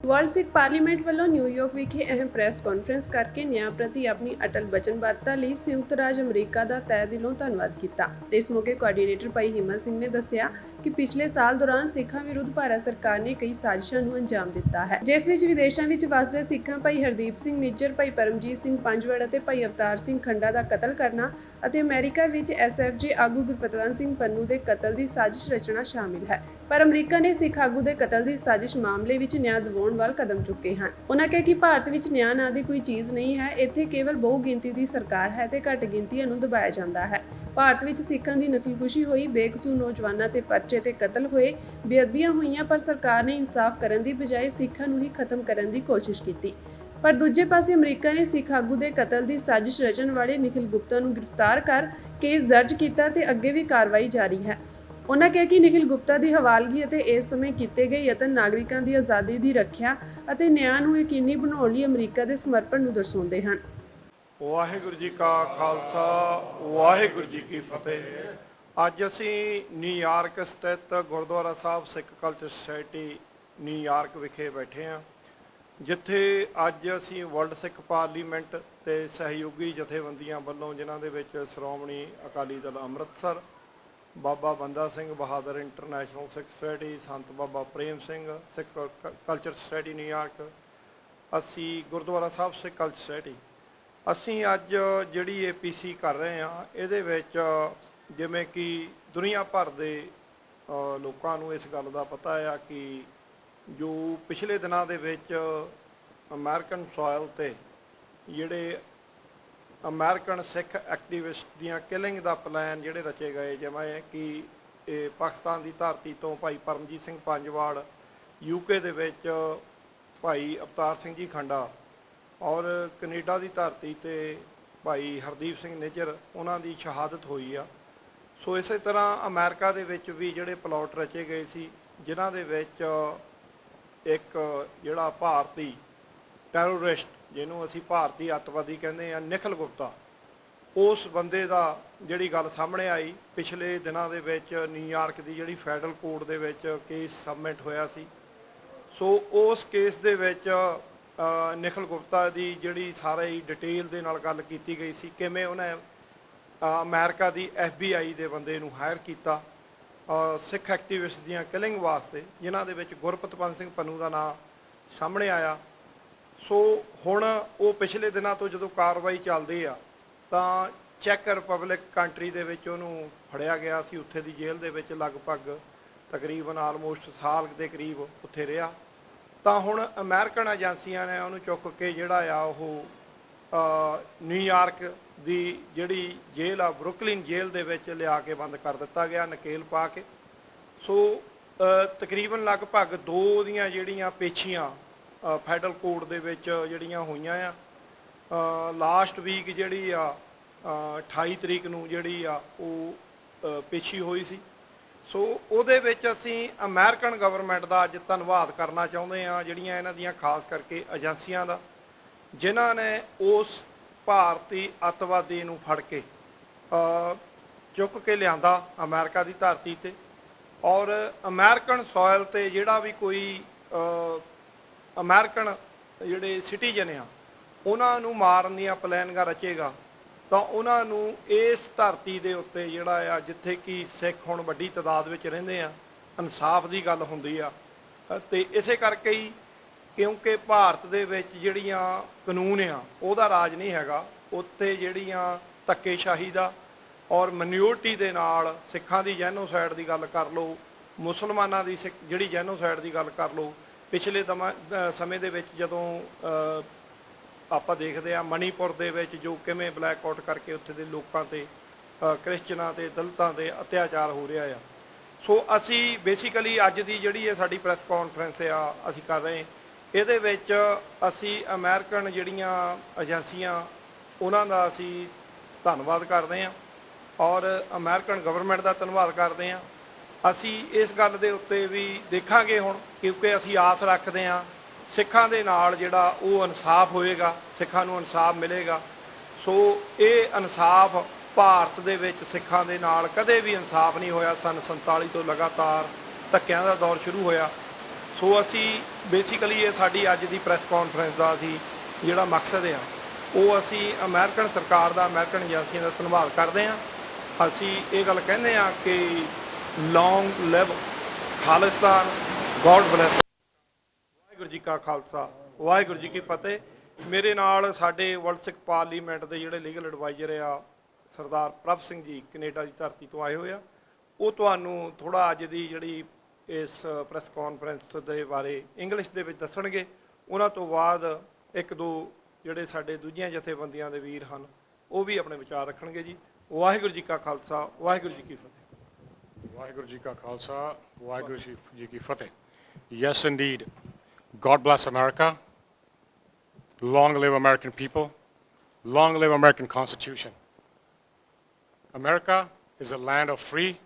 World Sikh parliament ਵੱਲੋਂ New York ਵਿਖੇ ਅਹਿਮ ਪ੍ਰੈਸ ਕਾਨਫਰੰਸ ਕਰਕੇ ਨਿਆਂ ਪ੍ਰਤੀ ਆਪਣੀ ਅਟਲ ਵਚਨਬੱਧਤਾ ਲਈ ਸੰਯੁਕਤ ਰਾਜ ਅਮਰੀਕਾ ਦਾ ਤਹਿ ਦਿਲੋਂ ਧੰਨਵਾਦ ਕੀਤਾ। ਇਸ ਮੌਕੇ ਕੋਆਰਡੀਨੇਟਰ ਭਾਈ ਹਿੰਮਤ ਸਿੰਘ ਨੇ ਦੱਸਿਆ ਕਿ ਪਿਛਲੇ ਸਾਲ ਦੌਰਾਨ ਸਿੱਖਾਂ ਵਿਰੁੱਧ ਭਾਰਤ ਸਰਕਾਰ ਨੇ ਕਈ ਸਾਜ਼ਿਸ਼ਾਂ ਨੂੰ ਅੰਜਾਮ ਦਿੱਤਾ ਹੈ। ਜਿਸ ਵਿੱਚ ਵਿਦੇਸ਼ਾਂ ਵਿੱਚ ਵਸਦੇ ਸਿੱਖਾਂ ਭਾਈ ਹਰਦੀਪ ਸਿੰਘ ਨਿੱਜਰ, ਭਾਈ ਪਰਮਜੀਤ ਸਿੰਘ ਪੰਜਵੜ ਅਤੇ ਭਾਈ ਅਵਤਾਰ ਸਿੰਘ ਖੰਡਾ ਦਾ ਕਤਲ ਕਰਨਾ ਅਤੇ ਅਮਰੀਕਾ ਵਿੱਚ ਐਸਐਫਜੀ ਆਗੂ ਗੁਰਪਤਵੰਤ ਸਿੰਘ ਪੰਨੂ ਦੇ ਕਤਲ ਦੀ ਸਾਜ਼ਿਸ਼ ਰਚਨਾ ਸ਼ਾਮਿਲ ਹੈ। ਪਰ ਅਮਰੀਕਾ ਨੇ ਸਿੱਖ ਆਗੂ ਦੇ ਕਤਲ ਦੀ ਸਾਜ਼ਿਸ਼ ਮਾਮਲੇ ਵਿੱਚ ਨਿਆਂ ਦਿਵਾਉਣ ਵੱਲ ਕਦਮ ਚੁੱਕੇ ਹਨ। ਉਹਨਾਂ ਕਿਹਾ ਕਿ ਭਾਰਤ ਵਿੱਚ ਨਿਆਂ ਨਾਂ ਦੀ ਕੋਈ ਚੀਜ਼ ਨਹੀਂ ਹੈ। ਇੱਥੇ ਕੇਵਲ ਬਹੁ ਗਿਣਤੀ ਦੀ ਸਰਕਾਰ ਹੈ ਤੇ ਘੱਟ ਗਿਣਤੀਆਂ ਨੂੰ ਦਬਾਇਆ ਜਾਂਦਾ ਹੈ। ਭਾਰਤ ਵਿੱਚ ਸਿੱਖਾਂ ਦੀ ਨਸਲਕੁਸ਼ੀ ਹੋਈ, ਬੇਕਸੂਰ ਨੌਜਵਾਨਾਂ ਤੇ ਪਰਚੇ ਤੇ ਕਤਲ ਹੋਏ, ਬੇਅਦਬੀਆਂ ਹੋਈਆਂ, ਪਰ ਸਰਕਾਰ ਨੇ ਇਨਸਾਫ ਕਰਨ ਦੀ ਬਜਾਏ ਸਿੱਖਾਂ ਨੂੰ ਹੀ ਖਤਮ ਕਰਨ ਦੀ ਕੋਸ਼ਿਸ਼ ਕੀਤੀ। ਪਰ ਦੂਜੇ ਪਾਸੇ ਅਮਰੀਕਾ ਨੇ ਸਿੱਖ ਆਗੂ ਦੇ ਕਤਲ ਦੀ ਸਾਜ਼ਿਸ਼ ਰਚਣ ਵਾਲੇ ਨikhil ਗੁਪਤਾ ਨੂੰ ਗ੍ਰਿਫਤਾਰ ਕਰ ਕੇਸ ਦਰਜ ਕੀਤਾ ਤੇ ਅੱਗੇ ਵੀ ਕਾਰਵਾਈ ਜਾਰੀ ਹੈ। ਉਹਨਾਂ ਕਿਹਾ ਕਿ ਨikhil ਗੁਪਤਾ ਦੀ ਹਵਾਲਗੀ ਅਤੇ ਇਸ ਸਮੇਂ ਕੀਤੇ ਗਏ ਯਤਨ ਨਾਗਰਿਕਾਂ ਦੀ ਆਜ਼ਾਦੀ ਦੀ ਰੱਖਿਆ ਅਤੇ ਨਿਆਂ ਨੂੰ ਯਕੀਨੀ ਬਣਾਉਣ ਲਈ ਅਮਰੀਕਾ ਦੇ ਸਮਰਪਣ ਨੂੰ ਦਰਸਾਉਂਦੇ ਹਨ। ਵਾਹਿਗੁਰੂ ਜੀ ਕਾ ਖਾਲਸਾ, ਵਾਹਿਗੁਰੂ ਜੀ ਕੀ ਫਤਿਹ। ਅੱਜ ਅਸੀਂ ਨਿਊਯਾਰਕ ਸਥਿਤ Gurdwara Sahib Sikh culture society New York ਵਿਖੇ ਬੈਠੇ ਹਾਂ, ਜਿੱਥੇ ਅੱਜ ਅਸੀਂ ਵਰਲਡ ਸਿੱਖ ਪਾਰਲੀਮੈਂਟ ਤੇ ਸਹਿਯੋਗੀ ਜਥੇਬੰਦੀਆਂ ਵੱਲੋਂ, ਜਿਨ੍ਹਾਂ ਦੇ ਵਿੱਚ ਸ਼੍ਰੋਮਣੀ ਅਕਾਲੀ ਦਲ ਅੰਮ੍ਰਿਤਸਰ, ਬਾਬਾ ਬੰਦਾ ਸਿੰਘ ਬਹਾਦਰ ਇੰਟਰਨੈਸ਼ਨਲ ਸਿੱਖ ਸੁਸਾਇਟੀ, ਸੰਤ ਬਾਬਾ ਪ੍ਰੇਮ ਸਿੰਘ ਸਿੱਖ ਕ- ਕਲਚਰ ਸੁਸਾਇਟੀ ਨਿਊਯਾਰਕ ਅਸੀਂ ਗੁਰਦੁਆਰਾ ਸਾਹਿਬ ਸਿੱਖ ਕਲਚਰ ਸੁਸਾਇਟੀ ਅਸੀਂ ਅੱਜ ਜਿਹੜੀ ਇਹ ਪੀਸੀ ਕਰ ਰਹੇ ਹਾਂ, ਇਹਦੇ ਵਿੱਚ ਜਿਵੇਂ ਕਿ ਦੁਨੀਆ ਭਰ ਦੇ ਲੋਕਾਂ ਨੂੰ ਇਸ ਗੱਲ ਦਾ ਪਤਾ ਆ ਕਿ ਜੋ ਪਿਛਲੇ ਦਿਨਾਂ ਦੇ ਵਿੱਚ ਅਮਰੀਕਨ ਸੋਇਲ ਤੇ ਜਿਹੜੇ ਅਮਰੀਕਨ ਸਿੱਖ ਐਕਟਿਵਿਸਟ ਦੀਆਂ ਕਿਲਿੰਗ ਦਾ ਪਲਾਨ ਜਿਹੜੇ ਰਚੇ ਗਏ, ਜਿਵੇਂ ਕਿ ਇਹ ਪਾਕਿਸਤਾਨ ਦੀ ਧਰਤੀ ਤੋਂ ਭਾਈ ਪਰਮਜੀਤ ਸਿੰਘ ਪੰਜਵਾੜ ਯੂਕੇ ਦੇ ਵਿੱਚ ਭਾਈ ਅਵਤਾਰ ਸਿੰਘ ਜੀ ਖੰਡਾ ਔਰ ਕੈਨੇਡਾ ਦੀ ਧਰਤੀ ਤੇ ਭਾਈ ਹਰਦੀਪ ਸਿੰਘ ਨਿੱਜਰ, ਉਹਨਾਂ ਦੀ ਸ਼ਹਾਦਤ ਹੋਈ ਆ। ਸੋ ਇਸੇ ਤਰ੍ਹਾਂ ਅਮਰੀਕਾ ਦੇ ਵਿੱਚ ਵੀ ਜਿਹੜੇ ਪਲਾਟ ਰਚੇ ਗਏ ਸੀ, ਜਿਨ੍ਹਾਂ ਦੇ ਵਿੱਚ ਇੱਕ ਜਿਹੜਾ ਭਾਰਤੀ ਟੈਰੋਰਿਸਟ, ਜਿਹਨੂੰ ਅਸੀਂ ਭਾਰਤੀ ਅੱਤਵਾਦੀ ਕਹਿੰਦੇ ਆ, ਨਿਖਲ ਗੁਪਤਾ, ਉਸ ਬੰਦੇ ਦਾ ਜਿਹੜੀ ਗੱਲ ਸਾਹਮਣੇ ਆਈ, ਪਿਛਲੇ ਦਿਨਾਂ ਦੇ ਵਿੱਚ ਨਿਊਯਾਰਕ ਦੀ ਜਿਹੜੀ ਫੈਡਰਲ ਕੋਰਟ ਦੇ ਵਿੱਚ ਕੇਸ ਸਬਮਿਟ ਹੋਇਆ ਸੀ। ਸੋ ਉਸ ਕੇਸ ਦੇ ਵਿੱਚ ਨਿਖਲ ਗੁਪਤਾ ਦੀ ਜਿਹੜੀ ਸਾਰੀ ਡਿਟੇਲ ਦੇ ਨਾਲ ਗੱਲ ਕੀਤੀ ਗਈ ਸੀ ਕਿਵੇਂ ਉਹਨੇ ਅ, ਅਮਰੀਕਾ ਦੀ FBI ਦੇ ਬੰਦੇ ਨੂੰ ਹਾਇਰ ਕੀਤਾ ਸਿੱਖ ਐਕਟਿਵਿਸਟ ਦੀਆਂ ਕਿਲਿੰਗ ਵਾਸਤੇ ਜਿਨ੍ਹਾਂ ਦੇ ਵਿੱਚ ਗੁਰਪਤਵੰਤ ਸਿੰਘ ਪੰਨੂ ਦਾ ਨਾਮ ਸਾਹਮਣੇ ਆਇਆ। ਸੋ ਹੁਣ ਉਹ ਪਿਛਲੇ ਦਿਨਾਂ ਤੋਂ ਜਦੋਂ ਕਾਰਵਾਈ ਚੱਲਦੀ ਆ ਤਾਂ ਚੈੱਕ ਰਿਪਬਲਿਕ ਕੰਟਰੀ ਦੇ ਵਿੱਚ ਉਹਨੂੰ ਫੜਿਆ ਗਿਆ ਸੀ ਉੱਥੇ ਦੀ ਜੇਲ੍ਹ ਦੇ ਵਿੱਚ ਲਗਭਗ ਤਕਰੀਬਨ ਆਲਮੋਸਟ ਸਾਲ ਦੇ ਕਰੀਬ ਉੱਥੇ ਰਿਹਾ। ਤਾਂ ਹੁਣ ਅਮਰੀਕਨ ਏਜੰਸੀਆਂ ਨੇ ਉਹਨੂੰ ਚੁੱਕ ਕੇ ਜਿਹੜਾ ਆ ਉਹ ਨਿਊਯਾਰਕ ਦੀ ਜਿਹੜੀ ਜੇਲ੍ਹ ਆ ਬਰੁਕਲਿਨ ਜੇਲ੍ਹ ਦੇ ਵਿੱਚ ਲਿਆ ਕੇ ਬੰਦ ਕਰ ਦਿੱਤਾ ਗਿਆ ਨਕੇਲ ਪਾ ਕੇ। ਸੋ ਤਕਰੀਬਨ ਲਗਭਗ ਦੋ ਦੀਆਂ ਜਿਹੜੀਆਂ ਪੇਛੀਆਂ ਫੈਡਰਲ ਕੋਰਟ ਦੇ ਵਿੱਚ ਜਿਹੜੀਆਂ ਹੋਈਆਂ ਆ ਲਾਸਟ ਵੀਕ ਜਿਹੜੀ ਆ ਅ, 28 ਤਰੀਕ ਨੂੰ ਜਿਹੜੀ ਆ ਉਹ ਅ, ਪੇਸ਼ੀ ਹੋਈ ਸੀ। ਸੋ ਉਹਦੇ ਵਿੱਚ ਅਸੀਂ ਅਮਰੀਕਨ ਗਵਰਨਮੈਂਟ ਦਾ ਅੱਜ ਧੰਨਵਾਦ ਕਰਨਾ ਚਾਹੁੰਦੇ ਹਾਂ ਜਿਹੜੀਆਂ ਇਹਨਾਂ ਦੀਆਂ ਖਾਸ ਕਰਕੇ ਏਜੰਸੀਆਂ ਦਾ ਜਿਨ੍ਹਾਂ ਨੇ ਉਸ ਭਾਰਤੀ ਅੱਤਵਾਦੀ ਨੂੰ ਫੜ ਕੇ ਚੁੱਕ ਕੇ ਲਿਆਂਦਾ ਅਮਰੀਕਾ ਦੀ ਧਰਤੀ ਤੇ। ਔਰ ਅਮਰੀਕਨ ਸੋਇਲ ਤੇ ਜਿਹੜਾ ਵੀ ਕੋਈ ਅ, ਅਮਰੀਕਨ ਜਿਹੜੇ ਸਿਟੀਜ਼ਨ ਆ ਉਹਨਾਂ ਨੂੰ ਮਾਰਨ ਦੀਆਂ ਪਲਾਨਿੰਗਾਂ ਰਚੇਗਾ। ਤਾਂ ਉਹਨਾਂ ਨੂੰ ਇਸ ਧਰਤੀ ਦੇ ਉੱਤੇ ਜਿਹੜਾ ਆ ਜਿੱਥੇ ਕਿ ਸਿੱਖ ਹੁਣ ਵੱਡੀ ਤਾਦਾਦ ਵਿੱਚ ਰਹਿੰਦੇ ਆ ਇਨਸਾਫ ਦੀ ਗੱਲ ਹੁੰਦੀ ਆ। ਅ, ਤੇ ਇਸੇ ਕਰਕੇ ਹੀ ਕਿਉਂਕਿ ਭਾਰਤ ਦੇ ਵਿੱਚ ਜਿਹੜੀਆਂ ਕਾਨੂੰਨ ਆ ਉਹਦਾ ਰਾਜ ਨਹੀਂ ਹੈਗਾ। ਉੱਥੇ ਜਿਹੜੀਆਂ ਧੱਕੇਸ਼ਾਹੀ ਦਾ ਔਰ ਮਨਿਓਰਟੀ ਦੇ ਨਾਲ ਸਿੱਖਾਂ ਦੀ ਜੈਨੋਸਾਈਡ ਦੀ ਗੱਲ ਕਰ ਲਓ ਮੁਸਲਮਾਨਾਂ ਦੀ ਸਿੱਖ- ਜਿਹੜੀ ਜੈਨੋਸਾਈਡ ਦੀ ਗੱਲ ਕਰ ਲਓ ਪਿਛਲੇ ਸਮੇਂ ਦੇ ਵਿੱਚ ਜਦੋਂ ਆਪਾਂ ਦੇਖਦੇ ਆ ਮਣੀਪੁਰ ਦੇ ਵਿੱਚ ਜੋ ਕਿਵੇਂ ਬਲੈਕ ਆਊਟ ਕਰਕੇ ਉੱਥੇ ਦੇ ਲੋਕਾਂ ਤੇ ਕ੍ਰਿਸਚਨਾਂ ਤੇ, ਦਲਿਤਾਂ ਤੇ ਅਤਿਆਚਾਰ ਹੋ ਰਿਹਾ ਆ। ਸੋ ਅਸੀਂ ਬੇਸਿਕਲੀ ਅੱਜ ਦੀ ਜਿਹੜੀ ਇਹ ਸਾਡੀ ਪ੍ਰੈਸ ਕਾਨਫਰੰਸ ਆ, ਅਸੀਂ ਕਰ ਰਹੇ ਇਹਦੇ ਵਿੱਚ ਅਸੀਂ ਅਮਰੀਕਨ ਜਿਹੜੀਆਂ ਏਜੰਸੀਆਂ ਉਹਨਾਂ ਦਾ ਅਸੀਂ ਧੰਨਵਾਦ ਕਰਦੇ ਹਾਂ ਔਰ ਅਮਰੀਕਨ ਗਵਰਨਮੈਂਟ ਦਾ ਧੰਨਵਾਦ ਕਰਦੇ ਹਾਂ। ਅਸੀਂ ਇਸ ਗੱਲ ਦੇ ਉੱਤੇ ਵੀ ਦੇਖਾਂਗੇ ਹੁਣ, ਕਿਉਂਕਿ ਅਸੀਂ ਆਸ ਰੱਖਦੇ ਹਾਂ ਸਿੱਖਾਂ ਦੇ ਨਾਲ ਜਿਹੜਾ ਉਹ ਇਨਸਾਫ ਹੋਏਗਾ, ਸਿੱਖਾਂ ਨੂੰ ਇਨਸਾਫ ਮਿਲੇਗਾ। ਸੋ ਇਹ ਇਨਸਾਫ ਭਾਰਤ ਦੇ ਵਿੱਚ ਸਿੱਖਾਂ ਦੇ ਨਾਲ ਕਦੇ ਵੀ ਇਨਸਾਫ ਨਹੀਂ ਹੋਇਆ। ਸਨ 47 ਤੋਂ ਲਗਾਤਾਰ ਧੱਕਿਆਂ ਦਾ ਦੌਰ ਸ਼ੁਰੂ ਹੋਇਆ। ਸੋ ਅਸੀਂ ਬੇਸਿਕਲੀ ਇਹ ਸਾਡੀ ਅੱਜ ਦੀ ਪ੍ਰੈਸ ਕਾਨਫਰੰਸ ਦਾ ਅਸੀਂ ਜਿਹੜਾ ਮਕਸਦ ਆ, ਉਹ ਅਸੀਂ ਅਮਰੀਕਨ ਸਰਕਾਰ ਦਾ, ਅਮਰੀਕਨ ਏਜੰਸੀਆਂ ਦਾ ਧੰਨਵਾਦ ਕਰਦੇ ਹਾਂ। ਅਸੀਂ ਇਹ ਗੱਲ ਕਹਿੰਦੇ ਹਾਂ ਕਿ long live Khalistan God bless Waheguru ji ਕਾ ਖਾਲਸਾ, ਵਾਹਿਗੁਰੂ ਜੀ ਕੀ ਫਤਿਹ। ਮੇਰੇ ਨਾਲ ਸਾਡੇ ਵਰਲਡ ਸਿੱਖ ਪਾਰਲੀਮੈਂਟ ਦੇ ਜਿਹੜੇ ਲੀਗਲ ਐਡਵਾਈਜ਼ਰ ਆ, ਸਰਦਾਰ ਪ੍ਰਭ ਸਿੰਘ ਜੀ, ਕੈਨੇਡਾ ਦੀ ਧਰਤੀ ਤੋਂ ਆਏ ਹੋਏ ਆ। ਉਹ ਤੁਹਾਨੂੰ ਥੋੜਾ ਅੱਜ ਦੀ ਜਿਹੜੀ ਇਸ ਪ੍ਰੈਸ ਕਾਨਫਰੰਸ ਦੇ ਬਾਰੇ ਇੰਗਲਿਸ਼ ਦੇ ਵਿੱਚ ਦੱਸਣਗੇ। ਉਹਨਾਂ ਤੋਂ ਬਾਅਦ ਇੱਕ ਦੋ ਜਿਹੜੇ ਸਾਡੇ ਦੂਜੀਆਂ ਜਥੇਬੰਦੀਆਂ ਦੇ ਵੀਰ ਹਨ, ਉਹ ਵੀ ਆਪਣੇ ਵਿਚਾਰ ਰੱਖਣਗੇ ਜੀ। ਵਾਹਿਗੁਰੂ ਜੀ ਕਾ ਖਾਲਸਾ, ਵਾਹਿਗੁਰੂ ਜੀ ਕੀ ਫਤਿਹ। ਵਾਹਿਗੁਰੂ ਜੀ ਕਾ ਖਾਲਸਾ, ਵਾਹਿਗੁਰੂ ਜੀ ਜੀ ਕੀ ਫਤਿਹ। Yes, indeed God bless America. Long live American people. Long live American Constitution. America is a land of free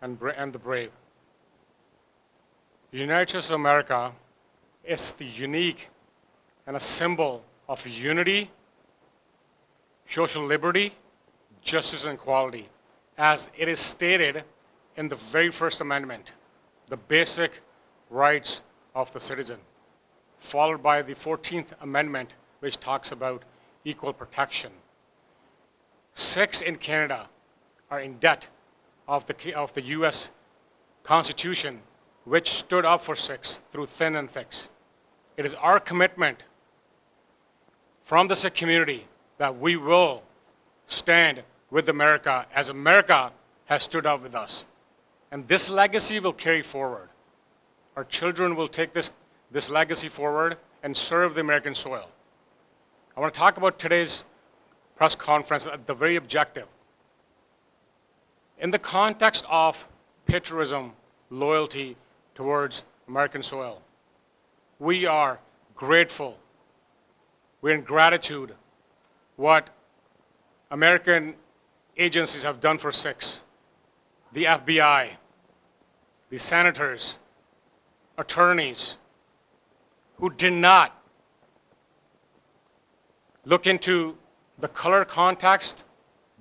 and, bra- and the brave. The United States of America is the unique and a symbol of unity social liberty, justice, and equality, as it is stated in the very first amendment, the basic rights of the citizen, followed by the 14th Amendment, which talks about equal protection. Six in Canada are in debt of the, of the US Constitution, which stood up for six through thin and thick. It is our commitment from the Sikh community that we will stand with America as America has stood up with us. And this legacy will carry forward. Our children will take this, this legacy forward and serve the American soil. I want to talk about today's press conference at the very objective. In the context of patriotism, loyalty towards American soil, we are grateful. We're in gratitude what American agencies have done for six the FBI, the senators, attorneys who did not look into the color context,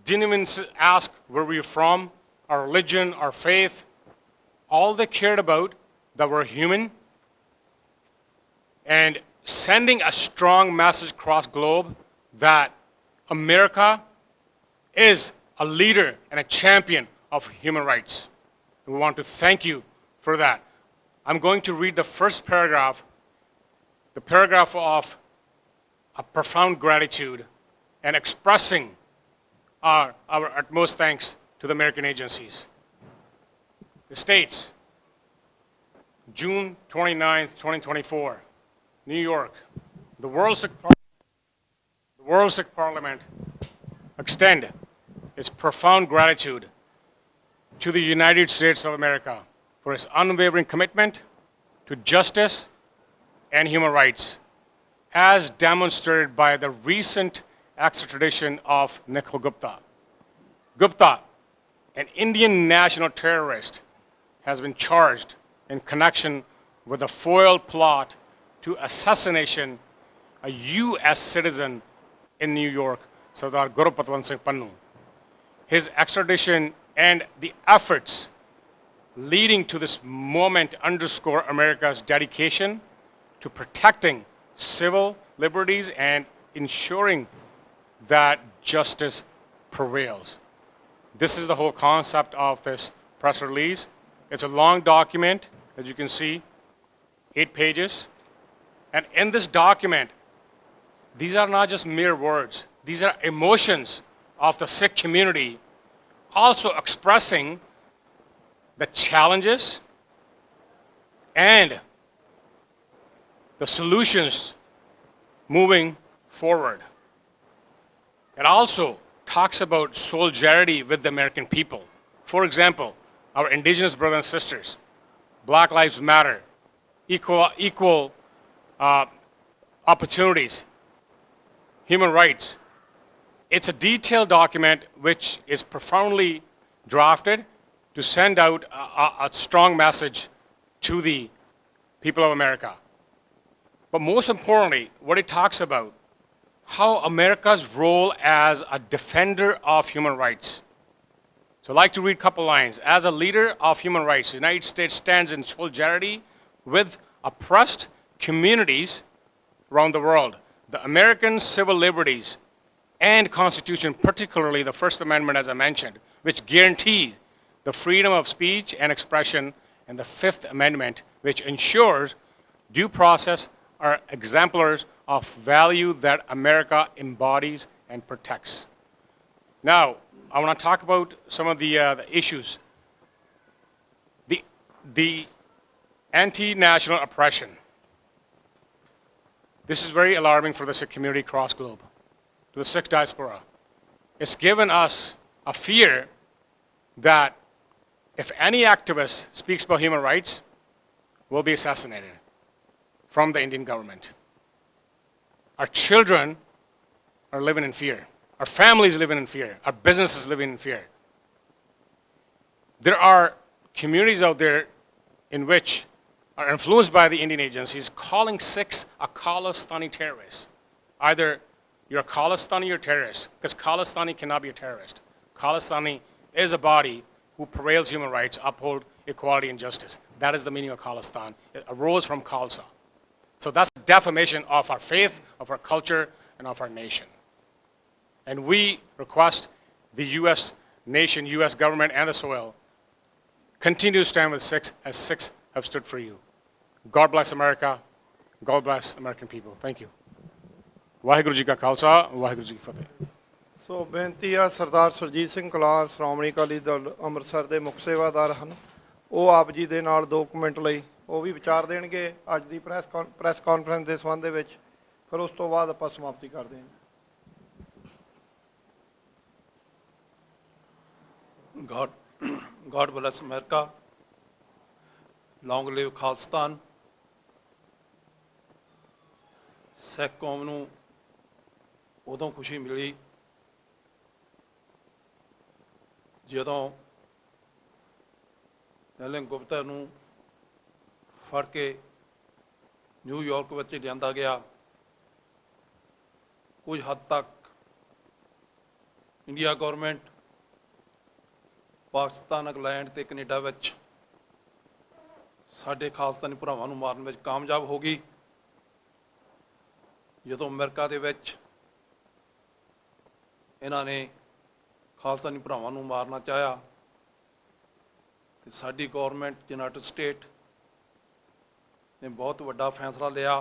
didn't even ask where we're from, our religion, our faith. All they cared about that we're human and sending a strong message across globe that America is a leader and a champion of human rights. We want to thank you for that. I'm going to read the first paragraph, the paragraph of a profound gratitude and expressing our, our utmost thanks to the American agencies. The states, June 29, 2024, New York, the World Sikh Par- the World Sikh Parliament extend its profound gratitude to the United States of America for its unwavering commitment to justice and human rights, as demonstrated by the recent extradition of Nikhil Gupta. Gupta, an Indian national terrorist, has been charged in connection with a foiled plot to assassination a U.S. citizen in New York, Sardar Gurupatwan Singh Pannu. His extradition and the efforts leading to this moment underscore America's dedication to protecting civil liberties and ensuring that justice prevails. This is the whole concept of this press release. It's a long document, as you can see, eight pages. And in this document, these are not just mere words, these are emotions of the Sikh community, also expressing the challenges and the solutions moving forward. It also talks about solidarity with the American people. For example, our indigenous brothers and sisters, Black Lives Matter, equal, equal uh, opportunities, human rights. It's a detailed document which is profoundly drafted to send out a, a- a strong message to the people of America. But most importantly, what it talks about how America's role as a defender of human rights. So I'd like to read a couple lines. As a leader of human rights, the United States stands in solidarity with oppressed communities around the world. The American civil liberties and Constitution, particularly the First Amendment, as I mentioned, which guarantees the freedom of speech and expression, and the Fifth Amendment, which ensures due process, are exemplars of value that America embodies and protects. Now, I want to talk about some of the, uh, the issues. The, the anti-national oppression. This is very alarming for the Sikh community across globe, to the Sikh diaspora. It's given us a fear that if any activist speaks about human rights, will be assassinated from the Indian government. Our children are living in fear. Our families living in fear. Our businesses living in fear. There are communities out there in which are influenced by the Indian agencies calling Sikhs a Khalistani terrorist. Either you're a Khalistani or terrorist, because Khalistani cannot be a terrorist. Khalistani is a body who prevails human rights, uphold equality and justice. That is the meaning of Khalistan. It arose from Khalsa. So that's a defamation of our faith, of our culture, and of our nation. And we request the U.S. nation, U.S. government, and the soil continue to stand with Sikhs as Sikhs have stood for you. God bless America. God bless American people. Thank you. Waheguru ji ਕਾ ਖਾਲਸਾ ਵਾਹਿਗੁਰੂ ਜੀ ਕੀ ਫਤਿਹ ਸੋ ਬੇਨਤੀ ਆ ਸਰਦਾਰ ਸੁਰਜੀਤ ਸਿੰਘ ਕਲਾਰ ਸ਼੍ਰੋਮਣੀ ਅਕਾਲੀ ਦਲ ਅੰਮ੍ਰਿਤਸਰ ਦੇ ਮੁੱਖ ਸੇਵਾਦਾਰ ਹਨ ਉਹ ਆਪ ਜੀ ਦੇ ਨਾਲ 2 ਮਿੰਟ ਲਈ ਉਹ ਵੀ ਵਿਚਾਰ ਦੇਣਗੇ ਅੱਜ ਦੀ ਪ੍ਰੈਸ ਕਾਨ- ਪ੍ਰੈਸ ਕਾਨਫਰੰਸ ਦੇ ਸੰਬੰਧ ਦੇ ਵਿੱਚ। ਫਿਰ ਉਸ ਤੋਂ ਬਾਅਦ ਆਪਾਂ ਸਮਾਪਤੀ ਕਰਦੇ ਹਾਂ। God God bless America. Long live Khalistan Sikh ਕੌਮ ਨੂੰ ਉਦੋਂ ਖੁਸ਼ੀ ਮਿਲੀ ਜਦੋਂ ਨਲਿੰਗ ਗੁਪਤਾ ਨੂੰ ਫੜ ਕੇ ਨਿਊਯਾਰਕ ਵਿੱਚ ਲਿਆਂਦਾ ਗਿਆ। ਕੁਝ ਹੱਦ ਤੱਕ ਇੰਡੀਆ ਗਵਰਨਮੈਂਟ, ਪਾਕਿਸਤਾਨ, ਇੰਗਲੈਂਡ ਤੇ ਕੈਨੇਡਾ ਵਿੱਚ ਸਾਡੇ ਖਾਲਸਤਾਨੀ ਭਰਾਵਾਂ ਨੂੰ ਮਾਰਨ ਵਿੱਚ ਕਾਮਯਾਬ ਹੋ ਗਈ। ਜਦੋਂ ਅਮਰੀਕਾ ਦੇ ਵਿੱਚ ਇਹਨਾਂ ਨੇ ਖਾਲਸਤਾਨੀ ਭਰਾਵਾਂ ਨੂੰ ਮਾਰਨਾ ਚਾਹਿਆ, ਤੇ ਸਾਡੀ ਗਵਰਨਮੈਂਟ, ਯੂਨਾਈਟਿਡ ਸਟੇਟ ਨੇ ਬਹੁਤ ਵੱਡਾ ਫੈਸਲਾ ਲਿਆ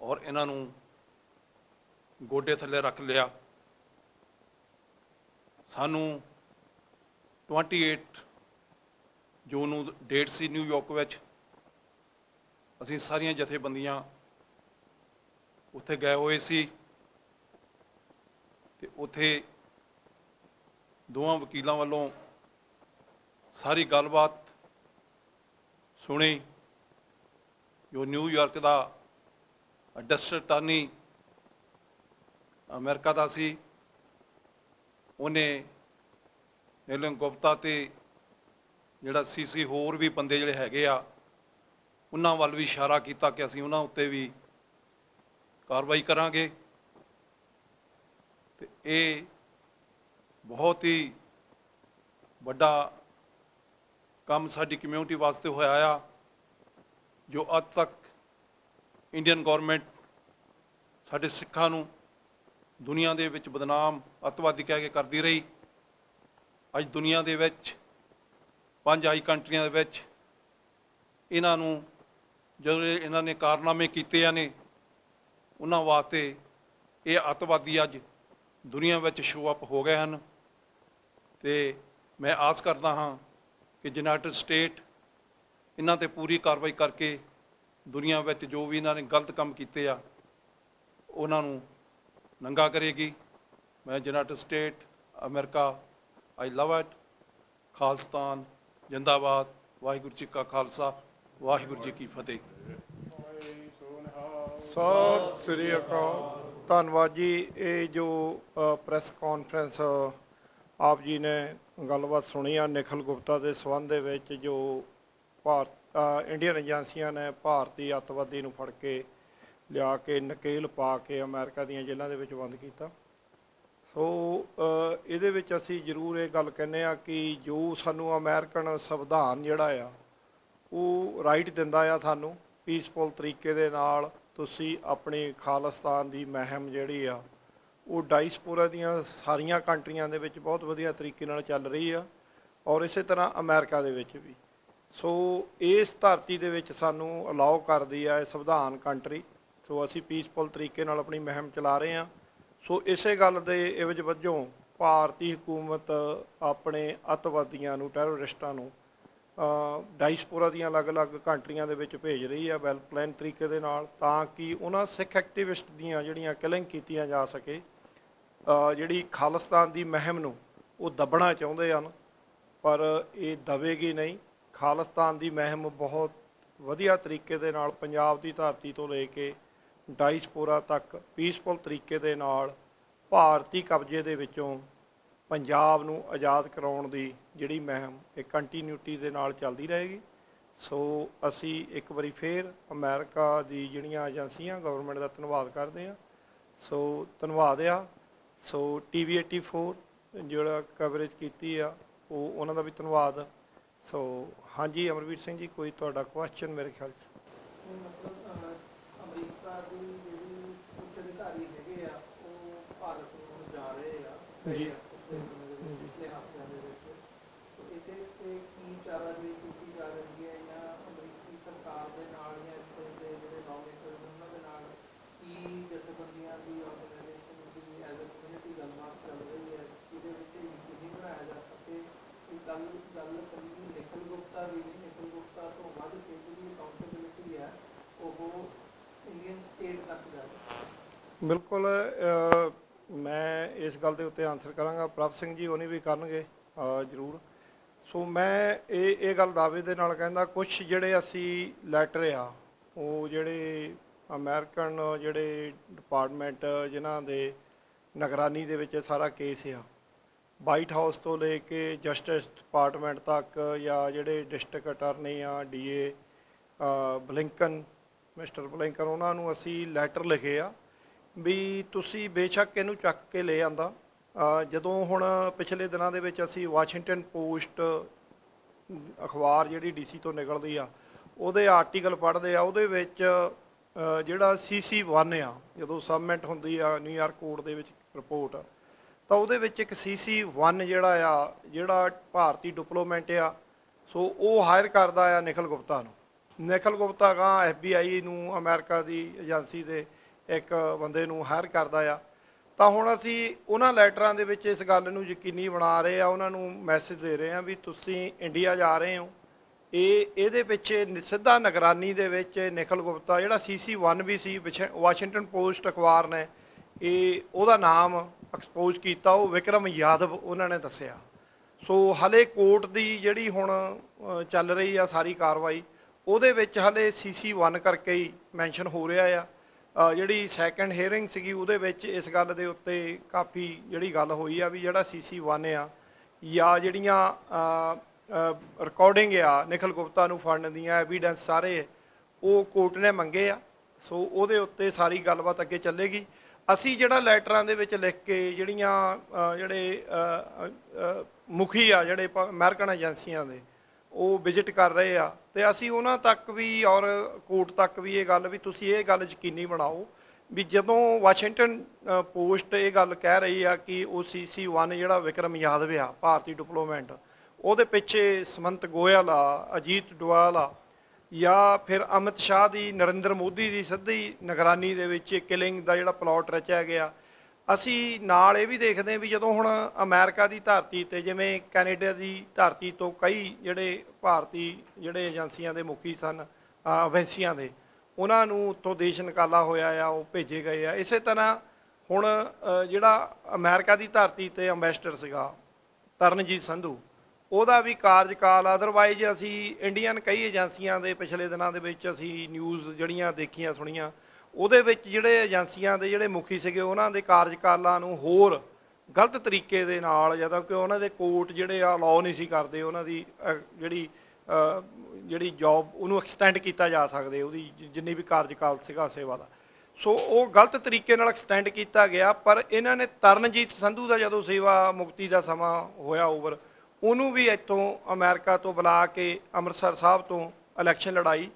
ਔਰ ਇਹਨਾਂ ਨੂੰ ਗੋਡੇ ਥੱਲੇ ਰੱਖ ਲਿਆ। ਸਾਨੂੰ 28 ਜੂਨ ਨੂੰ ਡੇਟ ਸੀ ਨਿਊਯਾਰਕ ਵਿੱਚ। ਅਸੀਂ ਸਾਰੀਆਂ ਜਥੇਬੰਦੀਆਂ ਉੱਥੇ ਗਏ ਹੋਏ ਸੀ ਤੇ ਉੱਥੇ ਦੋਵਾਂ ਵਕੀਲਾਂ ਵੱਲੋਂ ਸਾਰੀ ਗੱਲਬਾਤ ਸੁਣੀ। ਜੋ ਨਿਊਯਾਰਕ ਦਾ ਡਿਸਟ੍ਰਿਕਟ ਅਟਾਰਨੀ ਅਮਰੀਕਾ ਦਾ ਸੀ। ਉਹਨੇ ਨੀਲਮ ਗੁਪਤਾ ਤੇ ਜਿਹੜਾ ਸੀਸੀ ਹੋਰ ਵੀ ਬੰਦੇ ਜਿਹੜੇ ਹੈਗੇ ਆ, ਉਹਨਾਂ ਵੱਲ ਵੀ ਇਸ਼ਾਰਾ ਕੀਤਾ ਕਿ ਅਸੀਂ ਉਹਨਾਂ ਉੱਤੇ ਵੀ ਕਾਰਵਾਈ ਕਰਾਂਗੇ। ਤੇ ਇਹ ਬਹੁਤ ਹੀ ਵੱਡਾ ਕੰਮ ਸਾਡੀ ਕਮਿਊਨਿਟੀ ਵਾਸਤੇ ਹੋਇਆ ਆ। ਜੋ ਅੱਜ ਤੱਕ ਇੰਡੀਅਨ ਗਵਰਨਮੈਂਟ ਸਾਡੇ ਸਿੱਖਾਂ ਨੂੰ ਦੁਨੀਆ ਦੇ ਵਿੱਚ ਬਦਨਾਮ, ਅੱਤਵਾਦੀ ਕਹਿ ਕੇ ਕਰਦੀ ਰਹੀ। ਅੱਜ ਦੁਨੀਆ ਦੇ ਵਿੱਚ, ਪੰਜ ਆਈ ਕੰਟਰੀਆਂ ਦੇ ਵਿੱਚ ਇਹਨਾਂ ਨੂੰ ਜਿਹੜੇ ਇਹਨਾਂ ਨੇ ਕਾਰਨਾਮੇ ਕੀਤੇ ਆ ਨੇ, ਉਹਨਾਂ ਵਾਸਤੇ ਇਹ ਅੱਤਵਾਦੀ ਅੱਜ ਦੁਨੀਆ ਵਿੱਚ ਸ਼ੋ ਅਪ ਹੋ ਗਏ ਹਨ। ਤੇ ਮੈਂ ਆਸ ਕਰਦਾ ਹਾਂ ਕਿ ਯੂਨਾਈਟਿਡ ਸਟੇਟ ਇਹਨਾਂ ਤੇ ਪੂਰੀ ਕਾਰਵਾਈ ਕਰਕੇ ਦੁਨੀਆ ਵਿੱਚ ਜੋ ਵੀ ਇਹਨਾਂ ਨੇ ਗਲਤ ਕੰਮ ਕੀਤੇ ਆ, ਉਹਨਾਂ ਨੂੰ ਨੰਗਾ ਕਰੇਗੀ। ਮੈਂ United State, America, I love it. Khalistan, ਜਿੰਦਾਬਾਦ। ਵਾਹਿਗੁਰੂ ਜੀ ਕਾ ਖਾਲਸਾ, ਵਾਹਿਗੁਰੂ ਜੀ ਕੀ ਫਤਿਹ। ਸਤਿ ਸ੍ਰੀ ਅਕਾਲ। ਧੰਨਵਾਦ ਜੀ। ਇਹ ਜੋ ਪ੍ਰੈਸ ਕਾਨਫਰੰਸ ਆਪ ਜੀ ਨੇ ਗੱਲਬਾਤ ਸੁਣੀ ਆ, ਨਿਖਲ ਗੁਪਤਾ ਦੇ ਸਬੰਧ ਦੇ ਵਿੱਚ ਜੋ ਭਾਰਤ ਇੰਡੀਅਨ ਏਜੰਸੀਆਂ ਨੇ ਭਾਰਤੀ ਅੱਤਵਾਦੀ ਨੂੰ ਫੜ ਕੇ ਲਿਆ ਕੇ ਨਕੇਲ ਪਾ ਕੇ ਅਮਰੀਕਾ ਦੀਆਂ ਜੇਲ੍ਹਾਂ ਦੇ ਵਿੱਚ ਬੰਦ ਕੀਤਾ। ਸੋ ਇਹਦੇ ਵਿੱਚ ਅਸੀਂ ਜ਼ਰੂਰ ਇਹ ਗੱਲ ਕਹਿੰਦੇ ਆ ਕਿ ਜੋ ਸਾਨੂੰ ਅਮਰੀਕਨ ਸੰਵਿਧਾਨ ਜਿਹੜਾ ਆ, ਉਹ ਰਾਈਟ ਦਿੰਦਾ ਆ ਸਾਨੂੰ ਪੀਸਫੁਲ ਤਰੀਕੇ ਦੇ ਨਾਲ ਤੁਸੀਂ ਆਪਣੀ ਖਾਲਿਸਤਾਨ ਦੀ ਮਹਿਮ ਜਿਹੜੀ ਆ, ਉਹ ਡਾਇਸਪੋਰਾ ਦੀਆਂ ਸਾਰੀਆਂ ਕੰਟਰੀਆਂ ਦੇ ਵਿੱਚ ਬਹੁਤ ਵਧੀਆ ਤਰੀਕੇ ਨਾਲ ਚੱਲ ਰਹੀ ਆ ਔਰ ਇਸੇ ਤਰ੍ਹਾਂ ਅਮਰੀਕਾ ਦੇ ਵਿੱਚ ਵੀ। ਸੋ ਇਸ ਧਰਤੀ ਦੇ ਵਿੱਚ ਸਾਨੂੰ ਅਲਾਉ ਕਰਦੀ ਆ ਇਹ ਸੰਵਿਧਾਨ ਕੰਟਰੀ ਸੋ ਅਸੀਂ ਪੀਸਫੁਲ ਤਰੀਕੇ ਨਾਲ ਆਪਣੀ ਮਹਿਮ ਚਲਾ ਰਹੇ ਹਾਂ। ਸੋ ਇਸੇ ਗੱਲ ਦੇ ਇਵਜ ਵਜੋਂ ਭਾਰਤੀ ਹਕੂਮਤ ਆਪਣੇ ਅੱਤਵਾਦੀਆਂ ਨੂੰ ਟੈਰਰਿਸਟਾਂ ਨੂੰ ਅ, ਦੀਆਂ ਅਲੱਗ-ਅਲੱਗ ਕੰਟਰੀਆਂ ਦੇ ਵਿੱਚ ਭੇਜ ਰਹੀ ਆ ਵੈਲ ਪਲਾਨ ਤਰੀਕੇ ਦੇ ਨਾਲ ਤਾਂ ਕਿ ਉਹਨਾਂ ਸਿੱਖ ਐਕਟਿਵਿਸਟ ਦੀਆਂ ਜਿਹੜੀਆਂ ਕਿਲਿੰਗ ਕੀਤੀਆਂ ਜਾ ਸਕੇ ਜਿਹੜੀ ਖਾਲਿਸਤਾਨ ਦੀ ਮਹਿਮ ਨੂੰ ਉਹ ਦੱਬਣਾ ਚਾਹੁੰਦੇ ਹਨ ਪਰ ਇਹ ਦਵੇਗੀ ਨਹੀਂ। ਖਾਲਿਸਤਾਨ ਦੀ ਮਹਿਮ ਬਹੁਤ ਵਧੀਆ ਤਰੀਕੇ ਦੇ ਨਾਲ ਪੰਜਾਬ ਦੀ ਧਰਤੀ ਤੋਂ ਲੈ ਕੇ ਡਾਈਸਪੋਰਾ ਤੱਕ ਪੀਸਫੁਲ ਤਰੀਕੇ ਦੇ ਨਾਲ ਭਾਰਤੀ ਕਬਜ਼ੇ ਦੇ ਵਿੱਚੋਂ ਪੰਜਾਬ ਨੂੰ ਆਜ਼ਾਦ ਕਰਾਉਣ ਦੀ ਜਿਹੜੀ ਮਹਿਮ ਇਹ ਕੰਟੀਨਿਊਟੀ ਦੇ ਨਾਲ ਚੱਲਦੀ ਰਹੇਗੀ। ਸੋ ਅਸੀਂ ਇੱਕ ਵਾਰੀ ਫੇਰ ਅਮਰੀਕਾ ਦੀ ਜਿਹੜੀਆਂ ਏਜੰਸੀਆਂ ਗਵਰਨਮੈਂਟ ਦਾ ਧੰਨਵਾਦ ਕਰਦੇ ਹਾਂ। ਸੋ ਧੰਨਵਾਦ ਆ। ਸੋ ਟੀਵੀ 84 ਜਿਹੜਾ ਕਵਰੇਜ ਕੀਤੀ ਆ, ਉਹ ਉਹਨਾਂ ਦਾ ਵੀ ਧੰਨਵਾਦ। ਸੋ ਹਾਂਜੀ ਅਮਰਵੀਰ ਸਿੰਘ ਜੀ ਕੋਈ ਤੁਹਾਡਾ ਕੁਐਸਚਨ ਮੇਰੇ ਖਿਆਲ ਚ ਮਤਲਬ ਅਹ, ਅਮਰੀਕਾ ਦੀ ਜਿਹੜੀ ਉੱਚ ਅਧਿਕਾਰੀ ਹੈਗੇ ਆ ਉਹ ਭਾਰਤ ਨੂੰ ਹੁਣ ਜਾ ਰਹੇ ਆ ਜੀ। ਪਿਛਲੇ ਸਮੇਂ ਦੇ ਵਿੱਚ, ਪਿਛਲੇ ਹਫ਼ਤਿਆਂ ਦੇ ਵਿੱਚ ਤੋ ਇਹਦੇ ਉੱਤੇ ਕੀ ਚਾਰਾਜੋਈ ਕੀਤੀ ਜਾ ਰਹੀ ਹੈ ਜਾਂ ਅਮਰੀਕੀ ਸਰਕਾਰ ਦੇ ਨਾਲ ਜਾਂ ਇੱਥੇ ਦੇ ਜਿਹੜੇ ਲਾਅਮੇਕਰਸ ਉਹਨਾਂ ਦੇ ਨਾਲ ਕੀ ਜਥੇਬੰਦੀਆਂ ਦੀ ਆਰਗੇਨਾਈਜੇਸ਼ਨ ਦੀ ਐਜ਼ ਅ ਕਮਿਊਨਿਟੀ ਗੱਲਬਾਤ ਚੱਲ ਰਹੀ ਹੈ ਜਿਹਦੇ ਵਿੱਚ ਇਹ ਯਕੀਨੀ ਬਣਾਇਆ ਜਾ ਸਕੇ ਕਿ ਕੱਲ ਗੱਲ ਕੱਲੀ ਨਿਖਲ ਗੁਪਤਾ ਦੀ ਨਹੀਂ ਨਿਖਲ ਗੁਪਤਾ ਤੋਂ ਵੱਧ ਕੇ ਜਿਹੜੀ ਅਕਾਊਂਟੇਬਿਲਿਟੀ ਹੈ ਉਹ ਇੰਡੀਅਨ ਸਟੇਟ ਤੱਕ ਜਾਵੇ ਬਿਲਕੁਲ ਮੈਂ ਇਸ ਗੱਲ ਦੇ ਉੱਤੇ ਆਨਸਰ ਕਰਾਂਗਾ। ਪ੍ਰਭ ਸਿੰਘ ਜੀ ਉਹਨੇ ਵੀ ਕਰਨਗੇ ਜ਼ਰੂਰ। ਸੋ ਮੈਂ ਇਹ ਇਹ ਗੱਲ ਦਾਅਵੇ ਦੇ ਨਾਲ ਕਹਿੰਦਾ ਕੁਝ ਜਿਹੜੇ ਅਸੀਂ ਲੈਟਰ ਆ, ਉਹ ਜਿਹੜੇ ਅਮਰੀਕਨ ਜਿਹੜੇ ਡਿਪਾਰਟਮੈਂਟ ਜਿਨ੍ਹਾਂ ਦੇ ਨਿਗਰਾਨੀ ਦੇ ਵਿੱਚ ਸਾਰਾ ਕੇਸ ਆ ਵਾਈਟ ਹਾਊਸ ਤੋਂ ਲੈ ਕੇ ਜਸਟਿਸ ਡਿਪਾਰਟਮੈਂਟ ਤੱਕ ਜਾਂ ਜਿਹੜੇ ਡਿਸਟ੍ਰਿਕਟ ਅਟਾਰਨੀ ਆ ਡੀਏ ਬਲਿੰਕਨ ਮਿਸਟਰ ਬਲਿੰਕਨ ਉਹਨਾਂ ਨੂੰ ਅਸੀਂ ਲੈਟਰ ਲਿਖੇ ਆ ਵੀ ਤੁਸੀਂ ਬੇਸ਼ੱਕ ਇਹਨੂੰ ਚੱਕ ਕੇ ਲੈ ਆਂਦਾ। ਜਦੋਂ ਹੁਣ ਪਿਛਲੇ ਦਿਨਾਂ ਦੇ ਵਿੱਚ ਅਸੀਂ ਵਾਸ਼ਿੰਗਟਨ ਪੋਸਟ ਅਖਬਾਰ ਜਿਹੜੀ ਡੀਸੀ ਤੋਂ ਨਿਕਲਦੀ ਆ ਉਹਦੇ ਆਰਟੀਕਲ ਪੜ੍ਹਦੇ ਆ ਉਹਦੇ ਵਿੱਚ ਅ, ਜਿਹੜਾ ਸੀਸੀ 1 ਆ ਜਦੋਂ ਸਬਮਿਟ ਹੁੰਦੀ ਆ ਨਿਊਯਾਰਕ ਕੋਰਟ ਦੇ ਵਿੱਚ ਰਿਪੋਰਟ ਤਾਂ ਉਹਦੇ ਵਿੱਚ ਇੱਕ ਸੀਸੀ 1 ਜਿਹੜਾ ਆ, ਜਿਹੜਾ ਭਾਰਤੀ ਡਿਪਲੋਮੈਂਟ ਆ, ਸੋ ਉਹ ਹਾਇਰ ਕਰਦਾ ਆ ਨਿਖਲ ਗੁਪਤਾ ਨੂੰ। ਨਿਖਲ ਗੁਪਤਾ ਗਾਂ ਐਫਬੀਆਈ ਨੂੰ ਅਮਰੀਕਾ ਦੀ ਏਜੰਸੀ ਦੇ ਇੱਕ ਬੰਦੇ ਨੂੰ ਹਾਇਰ ਕਰਦਾ ਆ। ਤਾਂ ਹੁਣ ਅਸੀਂ ਉਹਨਾਂ ਲੈਟਰਾਂ ਦੇ ਵਿੱਚ ਇਸ ਗੱਲ ਨੂੰ ਯਕੀਨੀ ਬਣਾ ਰਹੇ ਆ, ਉਹਨਾਂ ਨੂੰ ਮੈਸੇਜ ਦੇ ਰਹੇ ਆ ਵੀ ਤੁਸੀਂ ਇੰਡੀਆ ਜਾ ਰਹੇ ਹੋ। ਇਹ, ਇਹਦੇ ਪਿੱਛੇ ਨ- ਸਿੱਧਾ ਨਿਗਰਾਨੀ ਦੇ ਵਿੱਚ ਨਿਖਲ ਗੁਪਤਾ, ਜਿਹੜਾ ਸੀਸੀ 1 ਵੀ ਸੀ ਵਿਸ਼- ਵਾਸ਼ਿੰਗਟਨ ਪੋਸਟ ਅਖਬਾਰ ਨੇ ਇਹ ਉਹਦਾ ਨਾਮ ਐਕਸਪੋਜ਼ ਕੀਤਾ, ਉਹ ਵਿਕਰਮ ਯਾਦਵ ਉਹਨਾਂ ਨੇ ਦੱਸਿਆ। ਸੋ ਹਲੇ ਕੋਰਟ ਦੀ ਜਿਹੜੀ ਹੁਣ ਚੱਲ ਰਹੀ ਆ ਸਾਰੀ ਕਾਰਵਾਈ, ਉਹਦੇ ਵਿੱਚ ਹਲੇ ਸੀਸੀ 1 ਕਰਕੇ ਹੀ ਮੈਂਸ਼ਨ ਹੋ ਰਿਹਾ ਆ। ਜਿਹੜੀ ਸੈਕੰਡ ਹੇਅਰਿੰਗ ਸੀਗੀ, ਉਹਦੇ ਵਿੱਚ ਇਸ ਗੱਲ ਦੇ ਉੱਤੇ ਕਾਫੀ ਜਿਹੜੀ ਗੱਲ ਹੋਈ ਆ ਵੀ ਜਿਹੜਾ ਸੀਸੀ 1 ਆ, ਜਾਂ ਜਿਹੜੀਆਂ ਰਿਕਾਰਡਿੰਗ ਆ, ਨਿਖਲ ਗੁਪਤਾ ਨੂੰ ਫੜਨ ਦੀਆਂ ਐਵੀਡੈਂਸ ਸਾਰੇ, ਉਹ ਕੋਰਟ ਨੇ ਮੰਗੇ ਆ। ਸੋ ਉਹਦੇ ਉੱਤੇ ਸਾਰੀ ਗੱਲਬਾਤ ਅੱਗੇ ਚੱਲੇਗੀ। ਅਸੀਂ ਜਿਹੜਾ ਲੈਟਰਾਂ ਦੇ ਵਿੱਚ ਲਿਖ ਕੇ ਜਿਹੜੀਆਂ ਜਿਹੜੇ ਮੁਖੀ ਆ ਜਿਹੜੇ ਪ- ਅਮਰੀਕਨ ਏਜੰਸੀਆਂ ਦੇ, ਉਹ ਵਿਜ਼ਿਟ ਕਰ ਰਹੇ ਆ। ਤੇ ਅਸੀਂ ਉਹਨਾਂ ਤੱਕ ਵੀ ਔਰ ਕੋਰਟ ਤੱਕ ਵੀ ਇਹ ਗੱਲ ਵੀ ਤੁਸੀਂ ਇਹ ਗੱਲ ਯਕੀਨੀ ਬਣਾਓ ਵੀ ਜਦੋਂ ਵਾਸ਼ਿੰਗਟਨ ਪੋਸਟ ਇਹ ਗੱਲ ਕਹਿ ਰਹੀ ਆ ਕਿ ਉਹ ਸੀਸੀ 1 ਜਿਹੜਾ ਵਿਕਰਮ ਯਾਦਵ ਆ, ਭਾਰਤੀ ਡਿਪਲੋਮੈਂਟ, ਉਹਦੇ ਪਿੱਛੇ ਸਮੰਤ ਗੋਇਲ ਆ, ਅਜੀਤ ਡੋਵਾਲ ਆ ਜਾਂ ਫਿਰ ਅਮਿਤ ਸ਼ਾਹ ਦੀ, ਨਰਿੰਦਰ ਮੋਦੀ ਦੀ ਸਿੱਧੀ ਨਿਗਰਾਨੀ ਦੇ ਵਿੱਚ ਕਿਲਿੰਗ ਦਾ ਜਿਹੜਾ ਪਲਾਟ ਰਚਿਆ ਗਿਆ। ਅਸੀਂ ਨਾਲ ਇਹ ਵੀ ਦੇਖਦੇ ਹਾਂ ਵੀ ਜਦੋਂ ਹੁਣ ਅਮਰੀਕਾ ਦੀ ਧਰਤੀ ਤੇ ਜਿਵੇਂ ਕੈਨੇਡਾ ਦੀ ਧਰਤੀ ਤੋਂ ਕਈ ਜਿਹੜੇ ਭਾਰਤੀ ਜਿਹੜੇ ਏਜੰਸੀਆਂ ਦੇ ਮੁਖੀ ਸਨ ਏਜੰਸੀਆਂ ਦੇ, ਉਹਨਾਂ ਨੂੰ ਉੱਥੋਂ ਦੇਸ਼ ਨਿਕਾਲਾ ਹੋਇਆ ਆ, ਉਹ ਭੇਜੇ ਗਏ ਆ। ਇਸੇ ਤਰ੍ਹਾਂ ਹੁਣ ਜਿਹੜਾ ਅਮਰੀਕਾ ਦੀ ਧਰਤੀ ਤੇ ਅੰਬੈਸਡਰ ਸੀਗਾ, ਤਰਨਜੀਤ ਸੰਧੂ ਉਹਦਾ ਵੀ ਕਾਰਜਕਾਲ ਅਦਰਵਾਈਜ਼ ਅਸੀਂ ਇੰਡੀਅਨ ਕਈ ਏਜੰਸੀਆਂ ਦੇ ਪਿਛਲੇ ਦਿਨਾਂ ਦੇ ਵਿੱਚ ਅਸੀਂ ਨਿਊਜ਼ ਜਿਹੜੀਆਂ ਦੇਖੀਆਂ, ਸੁਣੀਆਂ, ਉਹਦੇ ਵਿੱਚ ਜਿਹੜੇ ਏਜੰਸੀਆਂ ਦੇ ਜਿਹੜੇ ਮੁਖੀ ਸੀਗੇ, ਉਹਨਾਂ ਦੇ ਕਾਰਜਕਾਲਾਂ ਨੂੰ ਹੋਰ ਗਲਤ ਤਰੀਕੇ ਦੇ ਨਾਲ ਜਦੋਂ ਕਿ ਉਹਨਾਂ ਦੇ ਕੋਰਟ ਜਿਹੜੇ ਆ ਲਾਅ ਨਹੀਂ ਸੀ ਕਰਦੇ, ਉਹਨਾਂ ਦੀ ਜਿਹੜੀ ਜਿਹੜੀ ਜੌਬ ਉਹਨੂੰ ਐਕਸਟੈਂਡ ਕੀਤਾ ਜਾ ਸਕਦੇ, ਉਹਦੀ ਜਿ- ਜਿੰਨੀ ਵੀ ਕਾਰਜਕਾਲ ਸੀਗਾ, ਸੇਵਾ ਦਾ। ਸੋ ਉਹ ਗਲਤ ਤਰੀਕੇ ਨਾਲ ਐਕਸਟੈਂਡ ਕੀਤਾ ਗਿਆ, ਪਰ ਇਹਨਾਂ ਨੇ ਤਰਨਜੀਤ ਸੰਧੂ ਦਾ ਜਦੋਂ ਸੇਵਾ ਮੁਕਤੀ ਦਾ ਸਮਾਂ ਹੋਇਆ ਓਵਰ ਉਹਨੂੰ ਵੀ ਇੱਥੋਂ ਅਮਰੀਕਾ ਤੋਂ ਬੁਲਾ ਕੇ ਅੰਮ੍ਰਿਤਸਰ ਸਾਹਿਬ ਤੋਂ ਇਲੈਕਸ਼ਨ ਲੜਾਈ।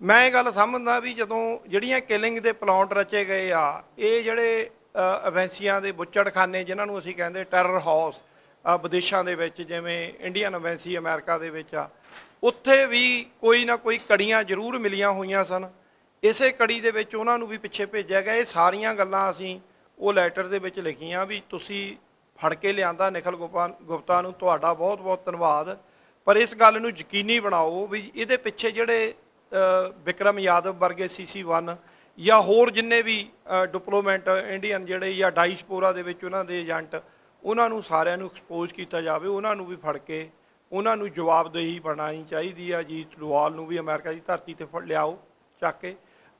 ਮੈਂ ਇਹ ਗੱਲ ਸਮਝਦਾ ਵੀ ਜਦੋਂ ਜਿਹੜੀਆਂ ਕਿਲਿੰਗ ਦੇ ਪਲਾਟ ਰਚੇ ਗਏ ਆ, ਇਹ ਜਿਹੜੇ ਅਵੈਂਸੀਆਂ ਦੇ ਬੁੱਚੜਖਾਨੇ ਜਿਨ੍ਹਾਂ ਨੂੰ ਅਸੀਂ ਕਹਿੰਦੇ ਟੈਰਰ ਹਾਊਸ ਵਿਦੇਸ਼ਾਂ ਦੇ ਵਿੱਚ ਜਿਵੇਂ ਇੰਡੀਅਨ ਅਵੈਂਸੀ ਅਮਰੀਕਾ ਦੇ ਵਿੱਚ ਆ, ਉੱਥੇ ਵੀ ਕੋਈ ਨਾ ਕੋਈ ਕੜੀਆਂ ਜ਼ਰੂਰ ਮਿਲੀਆਂ ਹੋਈਆਂ ਸਨ। ਇਸੇ ਕੜੀ ਦੇ ਵਿੱਚ ਉਹਨਾਂ ਨੂੰ ਵੀ ਪਿੱਛੇ ਭੇਜਿਆ ਗਿਆ। ਇਹ ਸਾਰੀਆਂ ਗੱਲਾਂ ਅਸੀਂ ਉਹ ਲੈਟਰ ਦੇ ਵਿੱਚ ਲਿਖੀਆਂ ਵੀ ਤੁਸੀਂ ਫੜ ਕੇ ਲਿਆਂਦਾ ਨਿਖਲ ਗੁਪਾ ਗੁਪਤਾ ਨੂੰ ਤੁਹਾਡਾ ਬਹੁਤ ਬਹੁਤ ਧੰਨਵਾਦ। ਪਰ ਇਸ ਗੱਲ ਨੂੰ ਯਕੀਨੀ ਬਣਾਓ ਵੀ ਇਹਦੇ ਪਿੱਛੇ ਜਿਹੜੇ ਅ, ਵਿਕਰਮ ਯਾਦਵ ਵਰਗੇ ਸੀਸੀ1 ਜਾਂ ਹੋਰ ਜਿੰਨੇ ਵੀ ਡਿਪਲੋਮੈਂਟ ਇੰਡੀਅਨ ਜਿਹੜੇ ਜਾਂ ਡਾਈਸਪੋਰਾ ਦੇ ਵਿੱਚ ਉਹਨਾਂ ਦੇ ਏਜੰਟ ਉਹਨਾਂ ਨੂੰ ਸਾਰਿਆਂ ਨੂੰ ਐਕਸਪੋਜ਼ ਕੀਤਾ ਜਾਵੇ ਉਹਨਾਂ ਨੂੰ ਵੀ ਫੜ ਕੇ ਉਹਨਾਂ ਨੂੰ ਜਵਾਬਦੇਹੀ ਬਣਾਉਣੀ ਚਾਹੀਦੀ ਆ ਜੀਤ ਡੋਵਾਲ ਨੂੰ ਵੀ ਅਮਰੀਕਾ ਦੀ ਧਰਤੀ ਤੇ ਫੜ ਲਿਆਓ ਚੱਕ ਕੇ।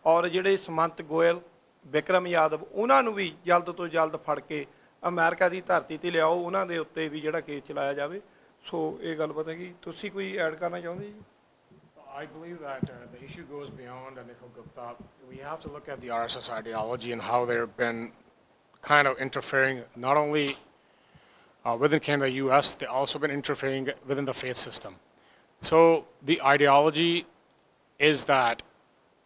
ਔਰ ਜਿਹੜੇ ਸਮੰਤ ਗੋਇਲ ਵਿਕਰਮ ਯਾਦਵ ਉਹਨਾਂ ਨੂੰ ਵੀ ਜਲਦ ਤੋਂ ਜਲਦ ਫੜ ਕੇ ਅਮਰੀਕਾ ਦੀ ਧਰਤੀ ਤੇ ਲਿਆਓ ਉਹਨਾਂ ਦੇ ਉੱਤੇ ਵੀ ਜਿਹੜਾ ਕੇਸ ਚਲਾਇਆ ਜਾਵੇ ਸੋ ਇਹ ਗੱਲ ਪਤਾ ਕੀ ਤੁਸੀਂ ਕੋਈ ਐਡ ਕਰਨਾ ਚਾਹੁੰਦੇ ਜੀ I believe that uh, the issue goes beyond uh, Nikhil Gupta. We have to look at the RSS ideology and how they've been kind of interfering not only uh, within Canada, U.S., they've also been interfering within the faith system. So the ideology is that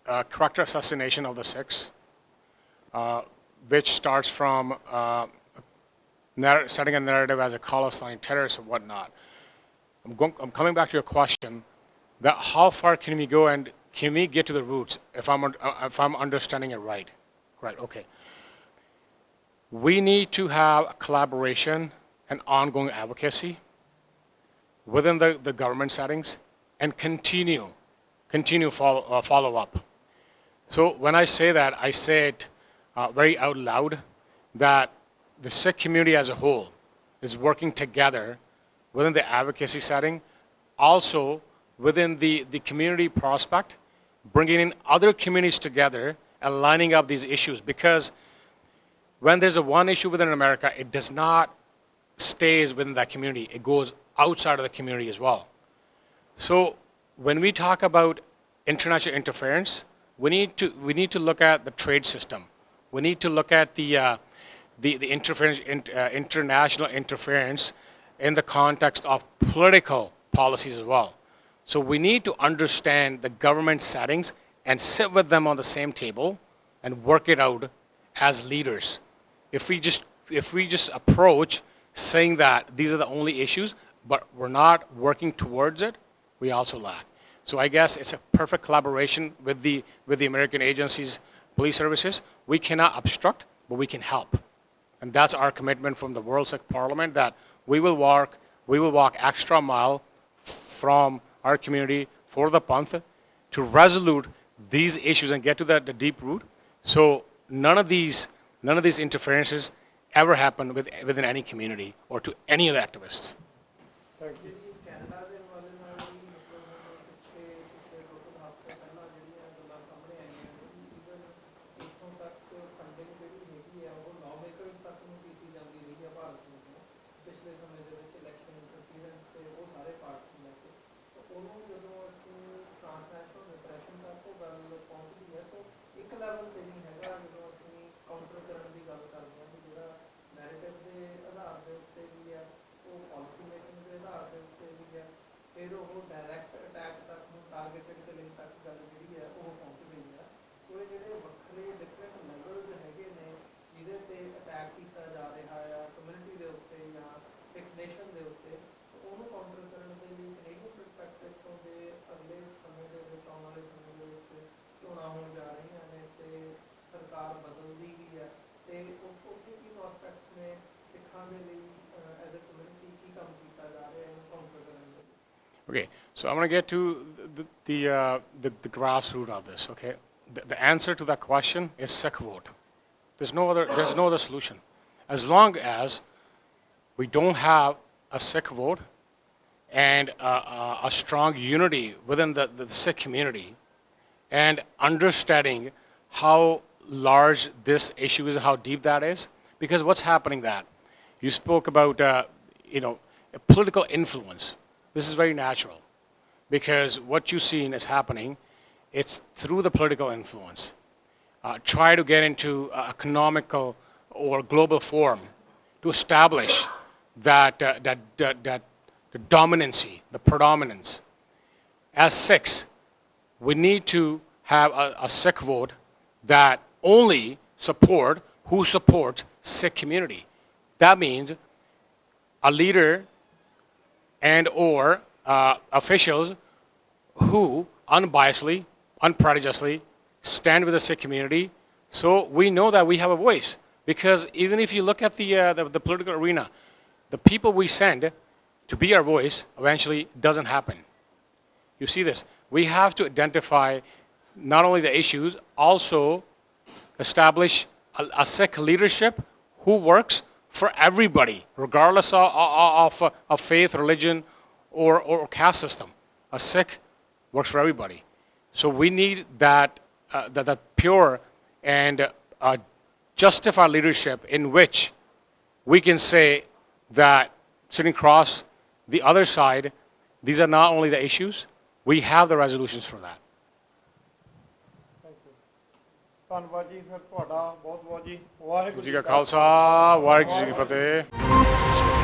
uh, correct assassination of the Sikhs, uh, which starts from uh, setting a narrative as a Khalistani terrorist or whatnot. I'm, going, I'm coming back to your question that how far can we go and can we get to the roots if I'm, uh, if I'm understanding it right? Right, okay. We need to have a collaboration and ongoing advocacy within the, the government settings and continue, continue follow, uh, follow up. So when I say that, I say it uh, very out loud that the Sikh community as a whole is working together within the advocacy setting, also within the, the community prospect, bringing in other communities together and lining up these issues. Because when there's a one issue within America, it does not stays within that community. It goes outside of the community as well. So when we talk about international interference, we need to we need to look at the trade system. We need to look at the uh, the, the interference in, uh, international interference in the context of political policies as well. So we need to understand the government settings and sit with them on the same table and work it out as leaders. If we just if we just approach saying that these are the only issues, but we're not working towards it, we also lack. So I guess it's a perfect collaboration with the with the American agencies, police services. We cannot obstruct, but we can help. And that's our commitment from the World Sikh Parliament that we will walk, we will walk extra mile from our community for the Panth to resolute these issues and get to the, the deep root. So none of these, none of these interferences ever happen with, within any community or to any of the activists. Thank you. Okay, so I'm going to get to the, the, uh, the, the grassroots of this, okay? The, the answer to that question is Sikh vote. There's no other, there's no other solution. As long as we don't have a Sikh vote and uh, uh, a strong unity within the, the Sikh community and understanding how large this issue is how deep that is, because what's happening that you spoke about, uh, you know, political influence. This is very natural because what you've seen is happening, it's through the political influence. Uh, try to get into uh, economical or global forum to establish that, uh, that, that, that the dominancy, the predominance. As Sikhs, we need to have a, a vote that only support who support Sikh community. That means a leader and or uh, officials who unbiasedly, unprejudicedly stand with the Sikh community. So we know that we have a voice because even if you look at the, uh, the, the political arena, the people we send to be our voice eventually doesn't happen. You see this. We have to identify not only the issues, also establish a, a Sikh leadership who works for everybody, regardless of, of, of, faith, religion, or, or caste system. A Sikh works for everybody. So we need that, uh, that, that pure and uh, justified leadership in which we can say that sitting across the other side, these are not only the issues, we have the resolutions for that. ਧੰਨਵਾਦ ਜੀ ਫਿਰ ਤੁਹਾਡਾ ਬਹੁਤ ਬਹੁਤ ਜੀ। ਵਾਹਿਗੁਰੂ ਜੀ ਕਾ ਖਾਲਸਾ ਵਾਹਿਗੁਰੂ ਜੀ ਕੀ ਫਤਿਹ।